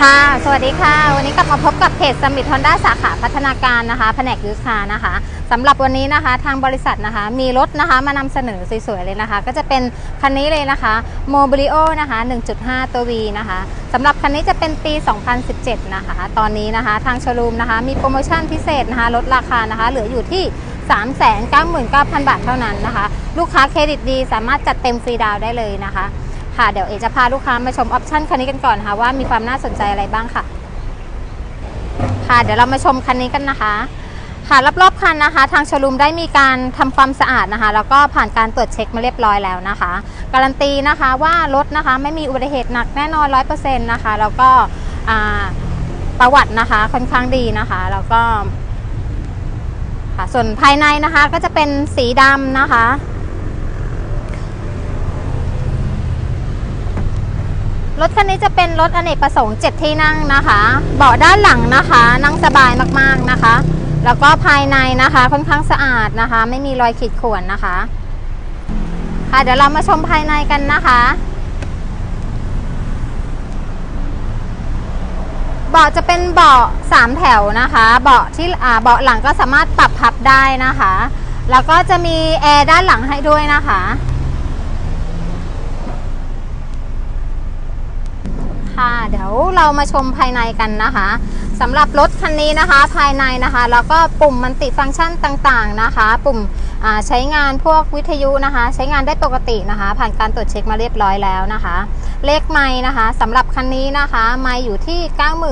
ค่ะ สวัสดีค่ะ วันนี้กลับมาพบกับเพจสมิ t ฮอนด้าสาขาพัฒนาการนะคะแผนกยูสคานะคะสำหรับวันนี้นะคะทางบริษัทนะคะ มีรถนะคะมานำเสนอสวยๆเลยนะคะ ก็จะเป็นคันนี้เลยนะคะ m o b i l i o นะคะ 1.5 ตัว V นะคะสำหรับคันนี้จะเป็นปี 2017 นะคะ ตอนนี้นะคะทางโชว์รูมนะคะ มีโปรโมชั่นพิเศษนะคะลดราคานะคะ เหลืออยู่ที่ 399,000 บาทเท่านั้นนะคะ ลูกค้าเครดิตดีสามารถจัดเต็มฟรีดาวได้เลยนะคะ ค่ะเดี๋ยวเอจะพาลูกค้ามาชมออปชั่นคันนี้กันก่อนค่ะว่ามีความน่าสนใจอะไรบ้างค่ะ ค่ะเดี๋ยวเรามาชมคันนี้กันนะคะ ค่ะรอบๆคันนะคะ ทางโชว์รูมได้มีการทำความสะอาดนะคะ แล้วก็ผ่านการตรวจเช็คมาเรียบร้อยแล้วนะคะ การันตีนะคะว่ารถนะคะไม่มีอุบัติเหตุหนักแน่นอน100%นต์นะคะแล้วก็ประวัตินะคะค่อนข้างดีนะคะ แล้วก็ค่ะส่วนภายในนะคะก็จะเป็นสีดำนะคะ รถคันนี้จะเป็นรถอเนกประสงค์ 7 ที่นั่งนะคะ เบาะด้านหลังนะคะ นั่งสบายมากๆนะคะ แล้วก็ภายในนะคะค่อนข้างสะอาดนะคะ ไม่มีรอยขีดข่วนนะคะ ค่ะเดี๋ยวเรามาชมภายในกันนะคะเบาะจะเป็นเบาะ3แถวนะคะ เบาะที่เบาะหลังก็สามารถปรับพับได้นะคะ แล้วก็จะมีแอร์ด้านหลังให้ด้วยนะคะ ค่ะ เดี๋ยวเรามาชมภายในกันนะคะสำหรับรถคันนี้นะคะภายในนะคะแล้วก็ปุ่มมันติฟังก์ชันต่างๆนะคะ ปุ่มใช้งานพวกวิทยุนะคะ ใช้งานได้ปกตินะคะ ผ่านการตรวจเช็คมาเรียบร้อยแล้วนะคะ เลขไม้นะคะสำหรับคันนี้นะคะไม้อยู่ที่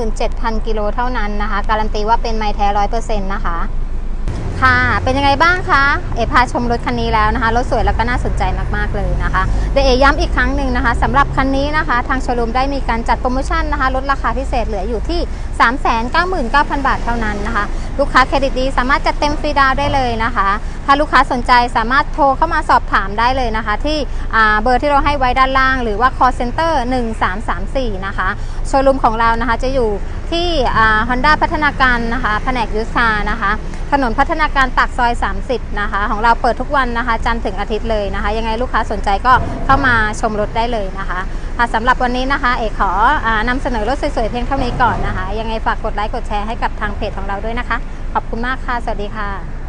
97,000 กิโลเท่านั้นนะคะ การันตีว่าเป็นไม้แท้ร้อยเปอร์เซ็นต์นะคะ ค่ะ เป็นยังไงบ้างคะ เอพาชมรถคันนี้แล้วนะคะ รถสวยแล้วก็น่าสนใจมากๆเลยนะคะเดี๋ยวเอย้ำอีกครั้งหนึ่งนะคะสำหรับคันนี้นะคะ ทางโชว์รูมได้มีการจัดโปรโมชั่นนะคะ ลดราคาพิเศษเหลืออยู่ที่ 399,000 บาทเท่านั้นนะคะ ลูกค้าเครดิตดีสามารถจัดเต็มฟรีดาวได้เลยนะคะ ถ้าลูกค้าสนใจสามารถโทรเข้ามาสอบถามได้เลยนะคะ ที่เบอร์ที่เราให้ไว้ด้านล่าง หรือว่า call center 1334 นะคะ โชว์รูมของเรานะคะจะอยู่ ที่ฮอนด้าพัฒนาการนะคะแผนกยุสานะคะ ถนนพัฒนาการปากซอย 30 นะคะ ของเราเปิดทุกวันนะคะ จันทร์ถึงอาทิตย์เลยนะคะ ยังไงลูกค้าสนใจก็เข้ามาชมรถได้เลยนะคะสำหรับวันนี้นะคะ เอกขอนำเสนอรถสวยๆเพียงเท่านี้ก่อนนะคะ ยังไงฝากกดไลค์กดแชร์ให้กับทางเพจของเราด้วยนะคะ ขอบคุณมากค่ะ สวัสดีค่ะ